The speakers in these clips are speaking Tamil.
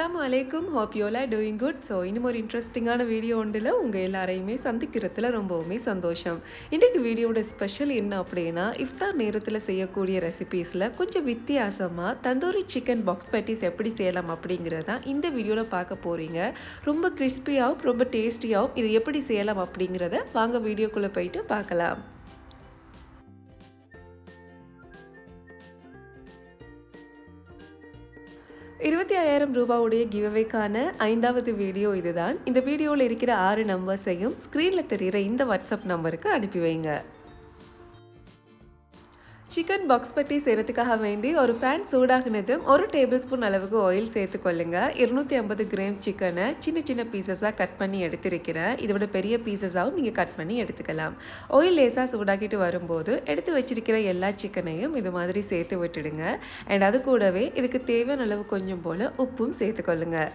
அஸ்லாம் அலைக்கும் hope you all doing good so இன்னும் ஒரு இன்ட்ரெஸ்டிங்கான வீடியோ ஒன்றில் உங்கள் எல்லாரையுமே சந்திக்கிறதுல ரொம்பவுமே சந்தோஷம். இன்றைக்கு வீடியோட ஸ்பெஷல் என்ன அப்படின்னா இஃப்தார் நேரத்தில் செய்யக்கூடிய ரெசிபீஸில் கொஞ்சம் வித்தியாசமாக தந்தூரி சிக்கன் பாக்ஸ் பேட்டிஸ் எப்படி செய்யலாம் அப்படிங்கிறதான் இந்த வீடியோவில் பார்க்க போகிறீங்க ரொம்ப கிறிஸ்பியாகவும் ரொம்ப டேஸ்டியாகவும் இது எப்படி செய்யலாம் அப்படிங்கிறத வாங்க வீடியோக்குள்ளே போயிட்டு பார்க்கலாம். இருபத்தி ஐயாயிரம் ரூபாவுடைய கிவ்அவேக்கான ஐந்தாவது வீடியோ இதுதான். இந்த வீடியோவில் இருக்கிற ஆறு நம்பர்ஸையும் ஸ்க்ரீனில் தெரிகிற இந்த வாட்ஸ்அப் நம்பருக்கு அனுப்பி வைங்க. சிக்கன் பாக்ஸ் பட்டி செய்கிறதுக்காக வேண்டி ஒரு பேன் சூடாகினதும் ஒரு டேபிள் ஸ்பூன் அளவுக்கு ஆயில் சேர்த்துக்கொள்ளுங்க இருநூற்றி ஐம்பது கிராம் சிக்கனை சின்ன சின்ன பீசஸாக கட் பண்ணி எடுத்திருக்கிறேன். இதோட பெரிய பீசஸாகவும் நீங்கள் கட் பண்ணி எடுத்துக்கலாம். ஆயில் லேசாக சூடாக்கிட்டு வரும்போது எடுத்து வச்சிருக்கிற எல்லா சிக்கனையும் இது மாதிரி சேர்த்து விட்டுடுங்க. அண்ட் அது கூடவே இதுக்கு தேவையான அளவு கொஞ்சம் போல் உப்பும் சேர்த்துக்கொள்ளுங்கள்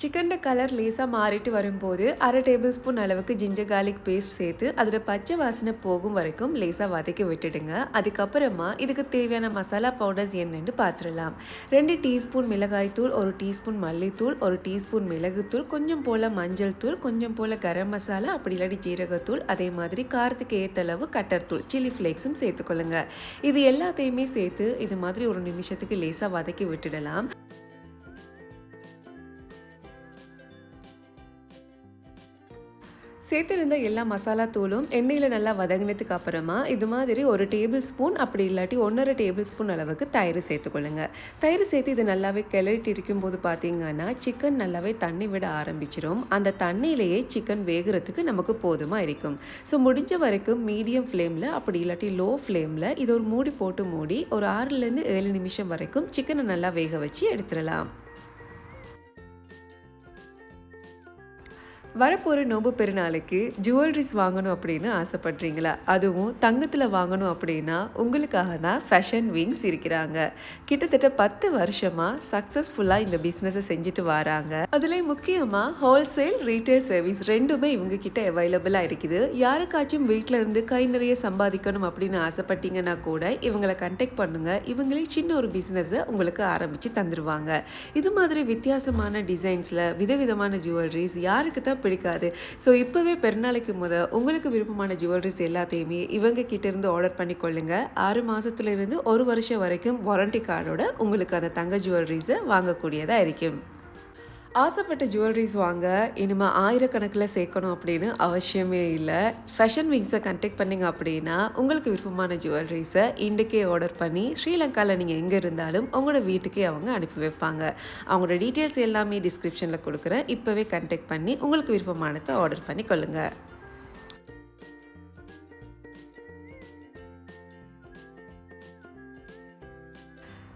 சிக்கன் கலர் லேசாக மாறிட்டு வரும்போது அரை டேபிள் ஸ்பூன் அளவுக்கு ஜிஞ்சர் கார்லிக் பேஸ்ட் சேர்த்து அதோட பச்சை வாசனை போகும் வரைக்கும் லேசாக வதக்கி விட்டுடுங்க. அதுக்கப்புறமா இதுக்கு தேவையான மசாலா பவுடர்ஸ் என்னென்னு பார்த்துடலாம் ரெண்டு டீஸ்பூன் மிளகாய்த்தூள் ஒரு டீஸ்பூன் மல்லித்தூள் ஒரு டீஸ்பூன் மிளகுத்தூள் கொஞ்சம் போல் மஞ்சள் தூள் கொஞ்சம் போல் கரம் மசாலா அப்படி இல்லாட்டி ஜீரகத்தூள் அதே மாதிரி காரத்துக்கு ஏற்ற அளவு கட்டர் தூள் சில்லி ஃப்ளேக்ஸும் சேர்த்துக்கொள்ளுங்க. இது எல்லாத்தையுமே சேர்த்து இது மாதிரி ஒரு நிமிஷத்துக்கு லேசாக வதக்கி விட்டுடலாம். சேர்த்திருந்த எல்லா மசாலா தூளும் எண்ணெயில் நல்லா வதங்கினதுக்கு அப்புறமா இது மாதிரி ஒரு டேபிள் ஸ்பூன் அப்படி இல்லாட்டி ஒன்றரை டேபிள் ஸ்பூன் அளவுக்கு தயிர் சேர்த்துக்கொள்ளுங்க தயிர் சேர்த்து இது நல்லாவே கிளறிட்டு இருக்கும்போது பார்த்தீங்கன்னா சிக்கன் நல்லாவே தண்ணி விட ஆரம்பிச்சிடும் அந்த தண்ணியிலேயே சிக்கன் வேகிறதுக்கு நமக்கு போதுமாக இருக்கும். ஸோ முடிஞ்ச வரைக்கும் மீடியம் ஃப்ளேமில் அப்படி இல்லாட்டி லோ ஃப்ளேமில் இது ஒரு மூடி போட்டு மூடி ஒரு ஆறுலேருந்து ஏழு நிமிஷம் வரைக்கும் சிக்கனை நல்லா வேக வச்சு எடுத்துடலாம். வரப்போகிற நோம்பு பெருநாளுக்கு ஜுவல்லரிஸ் வாங்கணும் அப்படின்னு ஆசைப்பட்றீங்களா? அதுவும் தங்கத்தில் வாங்கணும் அப்படின்னா உங்களுக்காக தான் ஃபேஷன் விங்ஸ் இருக்கிறாங்க. கிட்டத்தட்ட பத்து வருஷமாக சக்ஸஸ்ஃபுல்லாக இந்த பிஸ்னஸை செஞ்சுட்டு வராங்க. அதுலேயும் முக்கியமாக ஹோல்சேல் ரீட்டைல் சர்வீஸ் ரெண்டுமே இவங்க கிட்ட அவைலபிளாக இருக்குது. யாருக்காச்சும் வீட்டில் இருந்து கை நிறைய சம்பாதிக்கணும் அப்படின்னு ஆசைப்பட்டீங்கன்னா கூட இவங்களை கண்டெக்ட் பண்ணுங்கள் இவங்களே சின்ன ஒரு பிஸ்னஸை உங்களுக்கு ஆரம்பித்து தந்துடுவாங்க இது மாதிரி வித்தியாசமான டிசைன்ஸில் விதவிதமான ஜுவல்லரிஸ் யாருக்கு தான் பிடிக்காது. ஸோ இப்போவே பெருநாளைக்கு முத உங்களுக்கு விருப்பமான ஜுவல்லரிஸ் எல்லாத்தையுமே இவங்க கிட்ட இருந்து ஆர்டர் பண்ணி கொள்ளுங்க ஆறு மாசத்துல இருந்து ஒரு வருஷம் வரைக்கும் வாரண்டி கார்டோட உங்களுக்கு அந்த தங்க ஜுவல்லரிஸை வாங்கக்கூடியதாக இருக்கும். ஆசைப்பட்ட ஜுவல்லரிஸ் வாங்க இனிமேல் ஆயிரக்கணக்கில் சேர்க்கணும் அப்படின்னு அவசியமே இல்லை. ஃபேஷன் விங்ஸை கண்டெக்ட் பண்ணிங்க அப்படின்னா உங்களுக்கு விருப்பமான ஜுவல்லரிஸை இன்றைக்கே ஆர்டர் பண்ணி ஸ்ரீலங்காவில் நீங்கள் எங்கே இருந்தாலும் உங்களோட வீட்டுக்கே அவங்க அனுப்பி வைப்பாங்க. அவங்களோட டீட்டெயில்ஸ் எல்லாமே டிஸ்கிரிப்ஷனில் கொடுக்குறேன். இப்போவே கண்டெக்ட் பண்ணி உங்களுக்கு விருப்பமானதை ஆர்டர் பண்ணி கொள்ளுங்கள்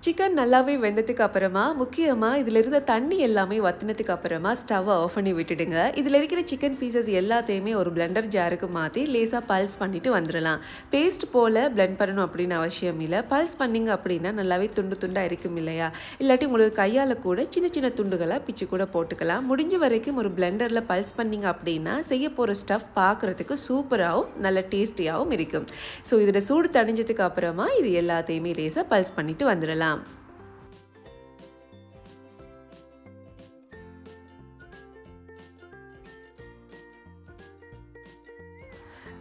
சிக்கன் நல்லாவே வெந்ததுக்கு அப்புறமா முக்கியமாக இதில் இருந்த தண்ணி எல்லாமே வத்தினதுக்கு அப்புறமா ஸ்டவ்வை ஆஃப் பண்ணி விட்டுடுங்க. இதில் இருக்கிற சிக்கன் பீசஸ் எல்லாத்தையுமே ஒரு பிளெண்டர் ஜாருக்கு மாற்றி லேசாக பல்ஸ் பண்ணிட்டு வந்துடலாம். பேஸ்ட் போல் பிளெண்ட் பண்ணணும் அப்படின்னு அவசியம் இல்லை. பல்ஸ் பண்ணிங்க அப்படின்னா நல்லாவே துண்டு துண்டாக இருக்கும் இல்லையா? இல்லாட்டி உங்களுக்கு கையால் கூட சின்ன சின்ன துண்டுகளாக பிச்சு கூட போட்டுக்கலாம். முடிஞ்ச வரைக்கும் ஒரு பிளெண்டரில் பல்ஸ் பண்ணிங்க அப்படின்னா செய்ய போகிற ஸ்டஃப் பார்க்குறதுக்கு சூப்பராகவும் நல்ல டேஸ்டியாகவும் இருக்கும். ஸோ இதில் சூடு தணிஞ்சதுக்கு அப்புறமா இது எல்லாத்தையுமே லேசாக பல்ஸ் பண்ணிட்டு வந்துடலாம்.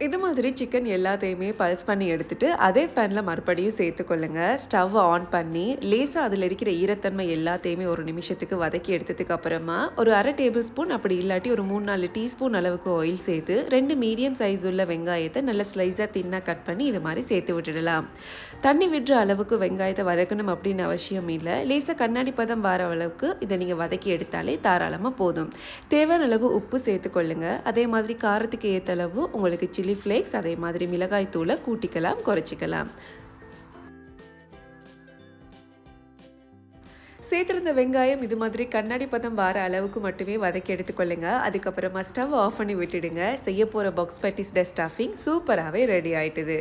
இது மாதிரி சிக்கன் எல்லாத்தையுமே பல்ஸ் பண்ணி எடுத்துகிட்டு அதே பேனில் மறுபடியும் சேர்த்துக்கொள்ளுங்க. ஸ்டவ் ஆன் பண்ணி லேசாக அதில் இருக்கிற ஈரத்தன்மை எல்லாத்தையுமே ஒரு நிமிஷத்துக்கு வதக்கி எடுத்ததுக்கு அப்புறமா ஒரு அரை டேபிள் ஸ்பூன் அப்படி இல்லாட்டி ஒரு மூணு நாலு டீஸ்பூன் அளவுக்கு ஆயில் சேர்த்து ரெண்டு மீடியம் சைஸ் உள்ள வெங்காயத்தை நல்லா ஸ்லைஸாக தின்னாக கட் பண்ணி இது மாதிரி சேர்த்து விட்டுடலாம். தண்ணி விடுற அளவுக்கு வெங்காயத்தை வதக்கணும் அப்படின்னு அவசியம் இல்லை. லேசாக கண்ணாடி பதம் வர அளவுக்கு இதை நீங்கள் வதக்கி எடுத்தாலே தாராளமாக போதும். தேவையான அளவு உப்பு சேர்த்துக்கொள்ளுங்க. அதே மாதிரி காரத்துக்கு ஏற்ற அளவு உங்களுக்கு சில்லி ஃப்ளேக்ஸ் அதே மாதிரி மிளகாய் தூளை கூட்டிக்கலாம் குறைச்சிக்கலாம். சேர்த்துருந்த வெங்காயம் இது மாதிரி கண்ணாடி பதம் வர அளவுக்கு மட்டுமே வதக்கி எடுத்துக்கொள்ளுங்க அதுக்கப்புறமா ஸ்டவ் ஆஃப் பண்ணி விட்டுடுங்க. செய்ய போகிற பாக்ஸ் பேட்டிஸ் டெஸ்ட் சூப்பராகவே ரெடி ஆயிட்டுது.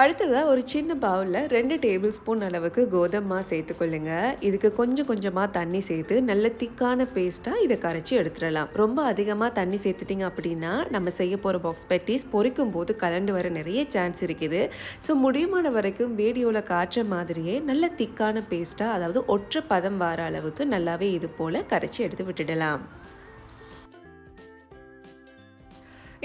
அடுத்ததாக ஒரு சின்ன பவுலில் ரெண்டு டேபிள் ஸ்பூன் அளவுக்கு கோதுமை சேர்த்துக்கொள்ளுங்க இதுக்கு கொஞ்சம் கொஞ்சமாக தண்ணி சேர்த்து நல்ல திக்கான பேஸ்ட்டாக இதை கரைச்சி எடுத்துடலாம். ரொம்ப அதிகமாக தண்ணி சேர்த்துட்டிங்க அப்படின்னா நம்ம செய்ய போகிற பாக்ஸ் பெட்டிஸ் பொரிக்கும் போது கலண்டு வர நிறைய சான்ஸ் இருக்குது. ஸோ முடியுமான வரைக்கும் வீடியோவில் காட்டுற மாதிரியே நல்ல திக்கான பேஸ்ட்டாக அதாவது ஒற்றை பதம் வர அளவுக்கு நல்லாவே இது போல் கரைச்சி எடுத்து விட்டுடலாம்.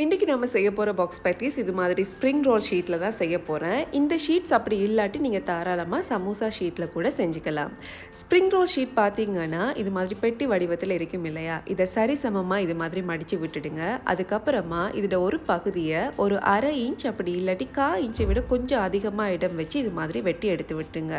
இன்றைக்கி நம்ம செய்ய போகிற பாக்ஸ் பேட்டிஸ் இது மாதிரி ஸ்ப்ரிங் ரோல் ஷீட்டில் தான் செய்ய போகிறேன் இந்த ஷீட்ஸ் அப்படி இல்லாட்டி நீங்கள் தாராளமாக சமோசா ஷீட்டில் கூட செஞ்சுக்கலாம். ஸ்ப்ரிங் ரோல் ஷீட் பார்த்தீங்கன்னா இது மாதிரி பெட்டி வடிவத்தில் இருக்கும் இல்லையா? இதை சரிசமமாக இது மாதிரி மடித்து விட்டுடுங்க. அதுக்கப்புறமா இதோட ஒரு பகுதியை ஒரு அரை இன்ச் அப்படி இல்லாட்டி கா இன்ச்சை விட கொஞ்சம் அதிகமாக இடம் வச்சு இது மாதிரி வெட்டி எடுத்து விட்டுங்க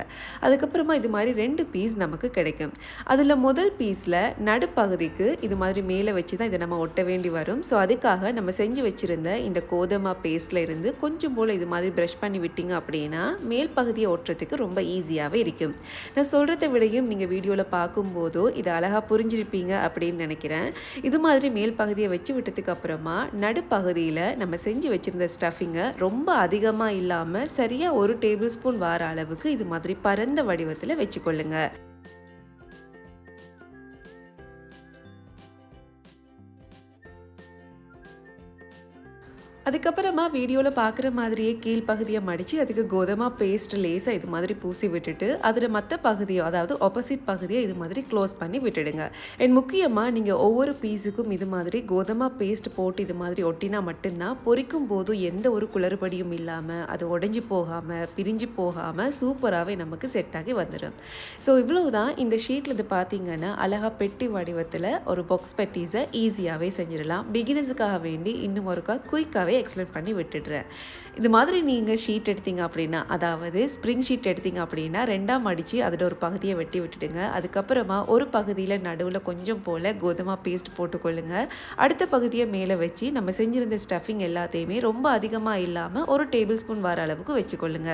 அதுக்கப்புறமா இது மாதிரி ரெண்டு பீஸ் நமக்கு கிடைக்கும். அதில் முதல் பீஸில் நடுப்பகுதிக்கு இது மாதிரி மேலே வச்சு தான் இதை நம்ம ஒட்ட வேண்டி வரும். ஸோ அதுக்காக நம்ம செஞ்சு வச்சுருந்த இந்த கோதுமை பேஸ்டில் இருந்து கொஞ்சம் போல் இது மாதிரி ப்ரஷ் பண்ணி விட்டீங்க அப்படின்னா மேல் பகுதியை ஒட்டுறதுக்கு ரொம்ப ஈஸியாகவே இருக்கும். நான் சொல்கிறத விடையும் நீங்கள் வீடியோவில் பார்க்கும்போதோ இதை அழகாக புரிஞ்சிருப்பீங்க அப்படின்னு நினைக்கிறேன். இது மாதிரி மேல் பகுதியை வச்சு விட்டதுக்கு அப்புறமா நடுப்பகுதியில் நம்ம செஞ்சு வச்சுருந்த ஸ்டஃபிங்கை ரொம்ப அதிகமாக இல்லாமல் சரியாக ஒரு டேபிள் ஸ்பூன் வார அளவுக்கு இது மாதிரி பரந்த வடிவத்தில் வச்சுக்கொள்ளுங்கள் அதுக்கப்புறமா வீடியோவில் பார்க்குற மாதிரியே கீழ் பகுதியை மடித்து அதுக்கு கோதுமை பேஸ்ட் லேஸாக இது மாதிரி பூசி விட்டுட்டு அதில் மற்ற பகுதியோ அதாவது ஆப்போசிட் பகுதியை இது மாதிரி க்ளோஸ் பண்ணி விட்டுடுங்க. அண்ட் முக்கியமாக நீங்கள் ஒவ்வொரு பீஸுக்கும் இது மாதிரி கோதுமை பேஸ்ட் போட்டு இது மாதிரி ஒட்டினா மட்டும்தான் பொரிக்கும் போதும் எந்த ஒரு குளறுபடியும் இல்லாமல் அது உடஞ்சி போகாமல் பிரிஞ்சு போகாமல் சூப்பராகவே நமக்கு செட் ஆகி வந்துடும் ஸோ இவ்வளோ தான் இந்த ஷீட்டில் இது பார்த்தீங்கன்னா அழகாக பெட்டி வடிவத்தில் ஒரு பாக்ஸ் பெட்டிஸை ஈஸியாகவே செஞ்சிடலாம். பிகினர்ஸுக்காக வேண்டி இன்னும் ஒருக்கா குயிக்காகவே எக்ஸ்பிளைன் பண்ணி விட்டுடுறேன். இது மாதிரி நீங்கள் ஷீட் எடுத்தீங்க அப்படின்னா அதாவது ஸ்ப்ரிங் ஷீட் எடுத்தீங்க அப்படின்னா ரெண்டாம் அடித்து அதோட ஒரு பகுதியை வெட்டி விட்டுடுங்க. அதுக்கப்புறமா ஒரு பகுதியில் நடுவில் கொஞ்சம் போல் கோதுமை பேஸ்ட் போட்டுக்கொள்ளுங்க. அடுத்த பகுதியை மேலே வச்சு நம்ம செஞ்சுருந்த ஸ்டஃபிங் எல்லாத்தையுமே ரொம்ப அதிகமாக இல்லாமல் ஒரு டேபிள் ஸ்பூன் வர அளவுக்கு வச்சுக்கொள்ளுங்க.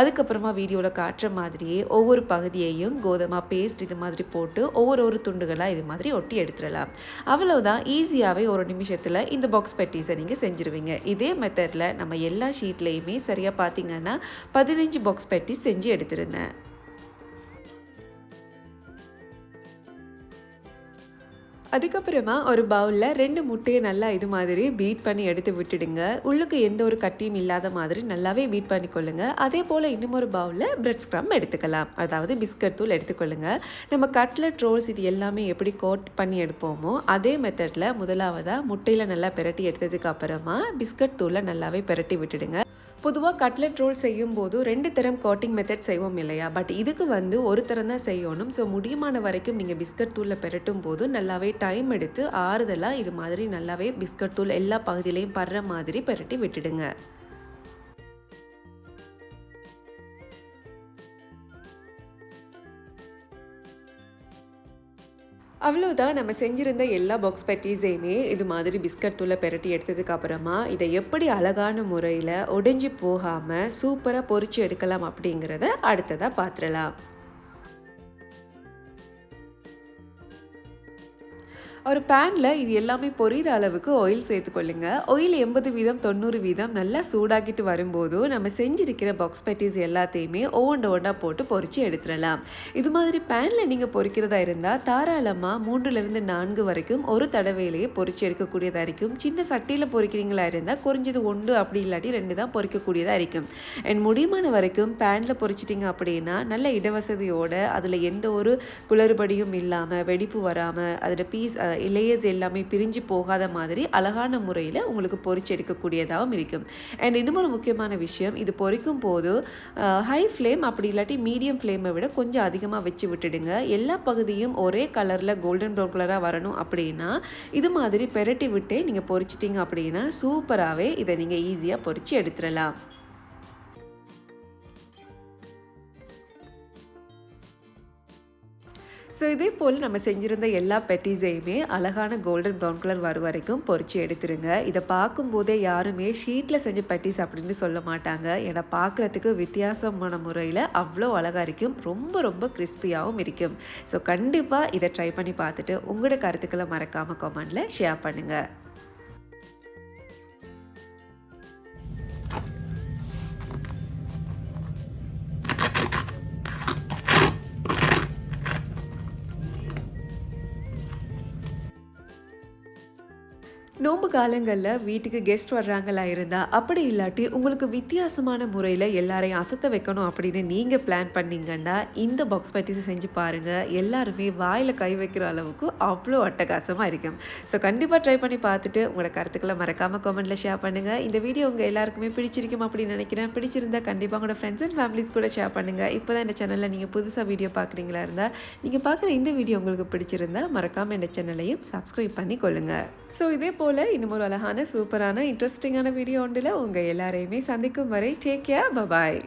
அதுக்கப்புறமா வீடியோவில் காட்டுற மாதிரியே ஒவ்வொரு பகுதியையும் கோதுமை பேஸ்ட் இது மாதிரி போட்டு ஒவ்வொரு ஒரு துண்டுகளாக இது மாதிரி ஒட்டி எடுத்துடலாம். அவ்வளோதான் ஈஸியாகவே ஒரு நிமிஷத்தில் இந்த பாக்ஸ் பெட்டிஸை நீங்கள் செஞ்சுருவீங்க. இதே மெத்தடில் நம்ம எல்லா ஷீட்லேயுமே சரியாக பார்த்திங்கன்னா பதினஞ்சு பாக்ஸ் பெட்டி செஞ்சு எடுத்திருந்தேன். அதுக்கப்புறமா ஒரு பவுலில் ரெண்டு முட்டையை நல்லா இது மாதிரி பீட் பண்ணி எடுத்து விட்டுடுங்க. உள்ளுக்கு எந்த ஒரு கட்டியும் இல்லாத மாதிரி நல்லாவே பீட் பண்ணிக்கொள்ளுங்க. அதே போல் இன்னும் ஒரு பவுலில் பிரெட் ஸ்க்ரம் எடுத்துக்கலாம். அதாவது பிஸ்கட் தூள் எடுத்துக்கொள்ளுங்க. நம்ம கட்லட் ரோல்ஸ் இது எல்லாமே எப்படி கோட் பண்ணி எடுப்போமோ அதே மெத்தடில் முதலாவதாக முட்டையில் நல்லா பெரட்டி எடுத்ததுக்கு அப்புறமா பிஸ்கட் தூளை நல்லாவே பெரட்டி விட்டுடுங்க. பொதுவாக கட்லெட் ரோல் செய்யும் போது ரெண்டு தரம் கோட்டிங் மெத்தட் செய்வோம் இல்லையா? பட் இதுக்கு வந்து ஒரு தரம் தான் செய்யணும். ஸோ முடியுமான வரைக்கும் நீங்கள் பிஸ்கட் தூளில் பெரட்டும் போது நல்லாவே டைம் எடுத்து ஆறுதலாக இது மாதிரி நல்லாவே பிஸ்கட் தூள் எல்லா பகுதியிலையும் படுற மாதிரி பெரட்டி விட்டுடுங்க. அவ்வளோதான் நம்ம செஞ்சுருந்த எல்லா பாக்ஸ் பெட்டிஸையுமே இது மாதிரி பிஸ்கட் தூளை பெரட்டி எடுத்ததுக்கு அப்புறமா இதை எப்படி அழகான முறையில் ஒடிஞ்சு போகாமல் சூப்பராக பொறிச்சு எடுக்கலாம் அப்படிங்கிறத அடுத்ததாக பார்த்துடலாம் ஒரு பேனில் இது எல்லாமே பொரியிற அளவுக்கு ஆயில் சேர்த்துக்கொள்ளுங்க. ஆயில் எண்பது வீதம் தொண்ணூறு வீதம் நல்லா சூடாக்கிட்டு வரும்போது நம்ம செஞ்சிருக்கிற பாக்ஸ் பேட்டிஸ் எல்லாத்தையுமே ஒவ்வொன்று ஒன்றா போட்டு பொறிச்சு எடுத்துடலாம். இது மாதிரி பேனில் நீங்கள் பொறிக்கிறதா இருந்தால் தாராளமாக மூன்றுலேருந்து நான்கு வரைக்கும் ஒரு தடவையிலேயே பொறிச்சு எடுக்கக்கூடியதாக இருக்கும். சின்ன சட்டியில் பொறிக்கிறீங்களா இருந்தால் குறைஞ்சது ஒன்று அப்படி இல்லாட்டி ரெண்டு தான் பொறிக்கக்கூடியதாக இருக்கும். அண்ட் முடியுமான வரைக்கும் பேனில் பொறிச்சிட்டிங்க அப்படின்னா நல்ல இடவசதியோடு அதில் எந்த ஒரு குளறுபடியும் இல்லாமல் வெடிப்பு வராமல் அதோட பீஸ் லேயர்ஸ் எல்லாமே பிரிஞ்சு போகாத மாதிரி அழகான முறையில் உங்களுக்கு பொறிச்சு எடுக்கக்கூடியதாகவும் இருக்கும். அண்ட் இன்னும் ஒரு முக்கியமான விஷயம் இது பொறிக்கும் போது ஹை ஃப்ளேம் அப்படி இல்லாட்டி மீடியம் ஃப்ளேமை விட கொஞ்சம் அதிகமாக வச்சு விட்டுடுங்க. எல்லா பகுதியும் ஒரே கலரில் கோல்டன் ப்ரௌன் கலராக வரணும் அப்படின்னா இது மாதிரி பெரட்டி விட்டே நீங்கள் பொறிச்சிட்டிங்க அப்படின்னா சூப்பராகவே இதை நீங்கள் ஈஸியாக பொறிச்சு எடுத்துடலாம். ஸோ இதே போல் நம்ம செஞ்சுருந்த எல்லா பெட்டிஸையுமே அழகான கோல்டன் ப்ரௌன் கலர் வர வரைக்கும் பொறிச்சு எடுத்துருங்க. இதை பார்க்கும்போதே யாருமே ஷீட்டில் செஞ்ச பெட்டிஸ் அப்படின்னு சொல்ல மாட்டாங்க. ஏன்னா பார்க்குறதுக்கு வித்தியாசமான முறையில் அவ்வளோ அழகாக இருக்கும் ரொம்ப ரொம்ப கிறிஸ்பியாகவும் இருக்கும். ஸோ கண்டிப்பாக இதை ட்ரை பண்ணி பார்த்துட்டு உங்களோட கருத்துக்களை மறக்காமல் கமெண்டில் ஷேர் பண்ணுங்கள் நோன்பு காலங்களில் வீட்டுக்கு கெஸ்ட் வர்றாங்களா இருந்தால் அப்படி இல்லாட்டி உங்களுக்கு வித்தியாசமான முறையில் எல்லாரையும் அசத்த வைக்கணும் அப்படின்னு நீங்கள் பிளான் பண்ணீங்கன்னா இந்த பாக்ஸ் பட்டிஸை செஞ்சு பாருங்கள் எல்லாருமே வாயில் கை வைக்கிற அளவுக்கு அவ்வளோ அட்டகாசமாக இருக்கும். ஸோ கண்டிப்பாக ட்ரை பண்ணி பார்த்துட்டு உங்களோட கருத்துக்களை மறக்காமல் கமெண்ட்டில் ஷேர் பண்ணுங்கள் இந்த வீடியோ உங்கள் எல்லாருக்குமே பிடிச்சிருக்கும் அப்படின்னு நினைக்கிறேன். பிடிச்சிருந்தா கண்டிப்பாக உங்களோட ஃப்ரெண்ட்ஸ் அண்ட் ஃபேமிலிஸ் கூட ஷேர் பண்ணுங்கள் இப்போ தான் இந்த சேனலில் நீங்கள் புதுசாக வீடியோ பார்க்குறீங்களா இருந்தால் நீங்கள் பார்க்குற இந்த வீடியோ உங்களுக்கு பிடிச்சிருந்தா மறக்காமல் இந்த சேனலையும் சப்ஸ்கிரைப் பண்ணி கொள்ளுங்கள் ஸோ இதே போல் போல் இன்னும் ஒரு அழகான சூப்பரான இன்ட்ரெஸ்டிங்கான வீடியோ ஒன்றில் உங்கள் எல்லாரையுமே சந்திக்கும் வரை டேக் கேர் பபாய்